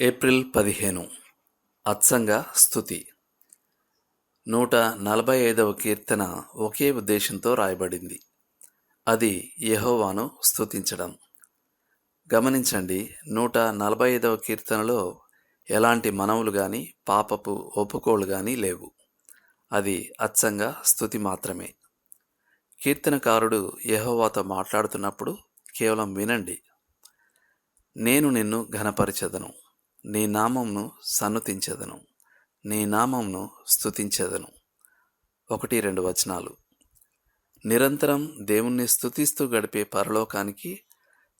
April పదిహేను. అత్సంగ స్థుతి. నూట నలభై ఐదవ కీర్తన ఒకే ఉద్దేశంతో రాయబడింది. అది యహోవాను స్థుతించడం గమనించండి నూట నలభై ఐదవ కీర్తనలో ఎలాంటి మనవులు కానీ పాపపు ఒప్పుకోలు కానీ లేవు. అది అచ్చంగా స్థుతి మాత్రమే. కీర్తనకారుడు యహోవాతో మాట్లాడుతున్నప్పుడు కేవలం వినండి. నేను నిన్ను ఘనపరిచెదను. నీ నామంను సన్నుతించెదను. నీ నామంను స్థుతించదను ఒకటి రెండు వచనాలు. నిరంతరం దేవుణ్ణి స్థుతిస్తూ గడిపే పరలోకానికి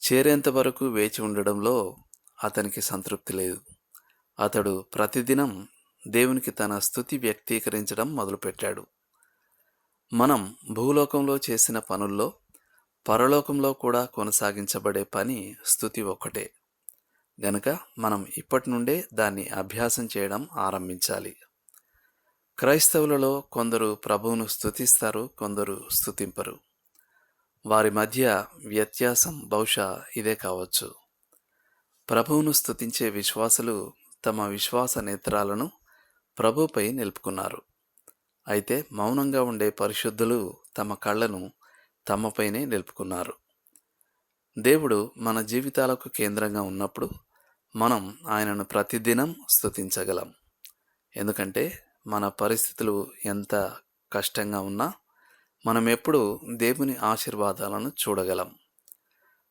చేరేంత వరకు వేచి ఉండడంలో అతనికి సంతృప్తి లేదు. అతడు ప్రతిదినం దేవునికి తన స్థుతి వ్యక్తీకరించడం మొదలుపెట్టాడు. మనం భూలోకంలో చేసిన పనుల్లో పరలోకంలో కూడా కొనసాగించబడే పని స్థుతి ఒక్కటే. గనుక మనం ఇప్పటి నుండే దాన్ని అభ్యాసం చేయడం ఆరంభించాలి. క్రైస్తవులలో కొందరు ప్రభువును స్థుతిస్తారు కొందరు స్థుతింపరు వారి మధ్య వ్యత్యాసం బహుశా ఇదే కావచ్చు. ప్రభువును స్థుతించే విశ్వాసులు తమ విశ్వాస నేత్రాలను ప్రభుపై నిలుపుకున్నారు. అయితే మౌనంగా ఉండే పరిశుద్ధులు తమ కళ్ళను తమపైనే నిలుపుకున్నారు. దేవుడు మన జీవితాలకు కేంద్రంగా ఉన్నప్పుడు మనం ఆయనను ప్రతిదినం స్థుతించగలం ఎందుకంటే మన పరిస్థితులు ఎంత కష్టంగా ఉన్నా మనం ఎప్పుడు దేవుని ఆశీర్వాదాలను చూడగలం.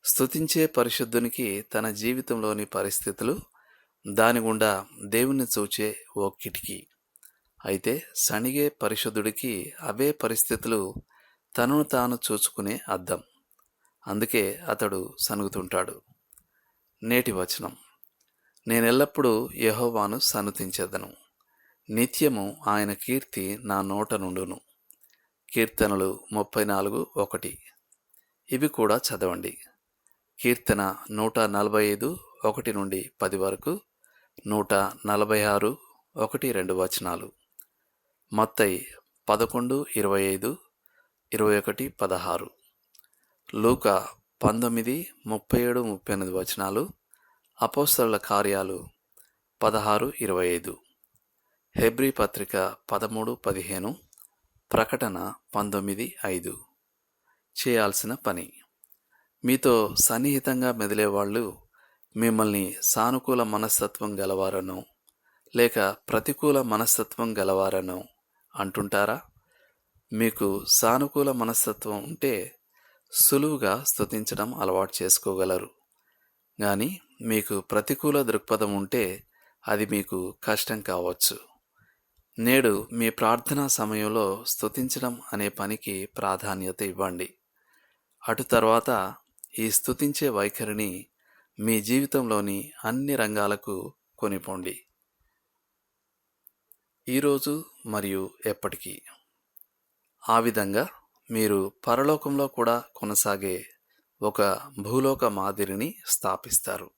స్థుతించే పరిశుద్ధునికి తన జీవితంలోని పరిస్థితులు దాని గుండా దేవుణ్ణి చూచే ఓ కిటికీ. అయితే సణిగే పరిశుద్ధుడికి అవే పరిస్థితులు తనను తాను చూచుకునే అద్దం. అందుకే అతడు సనుగుతుంటాడు. నేటి వచనం. నేనెల్లప్పుడూ యహోవాను సనుతించెదను నిత్యము ఆయన కీర్తి నా నోట నుండును. కీర్తనలు ముప్పై నాలుగు ఒకటి. ఇవి కూడా చదవండి. కీర్తన నూట నలభై ఐదు ఒకటి నుండి పది వరకు నూట నలభై ఆరు ఒకటి రెండు వచనాలు. మత్తై పదకొండు ఇరవై ఐదు ఇరవై ఒకటి పదహారు. లూక పంతొమ్మిది ముప్పై ఏడు ముప్పై ఎనిమిది వచనాలు అపోస్తల కార్యాలు పదహారు ఇరవై ఐదు హెబ్రీ పత్రిక పదమూడు పదిహేను ప్రకటన పంతొమ్మిది ఐదు. చేయాల్సిన పని. మీతో సన్నిహితంగా మెదిలేవాళ్ళు మిమ్మల్ని సానుకూల మనస్తత్వం గలవారనో లేక ప్రతికూల మనస్తత్వం గలవారనో అంటుంటారా? మీకు సానుకూల మనస్తత్వం ఉంటే సులువుగా స్తుతించడం అలవాటు చేసుకోగలరు. కానీ మీకు ప్రతికూల దృక్పథం ఉంటే అది మీకు కష్టం కావచ్చు. నేడు మీ ప్రార్థనా సమయంలో స్థుతించడం అనే పనికి ప్రాధాన్యత ఇవ్వండి. అటు తర్వాత ఈ స్థుతించే వైఖరిని మీ జీవితంలోని అన్ని రంగాలకు కొనిపోండి. ఈరోజు మరియు ఎప్పటికీ. ఆ విధంగా మీరు పరలోకంలో కూడా కొనసాగే ఒక భూలోక మాదిరిని స్థాపిస్తారు.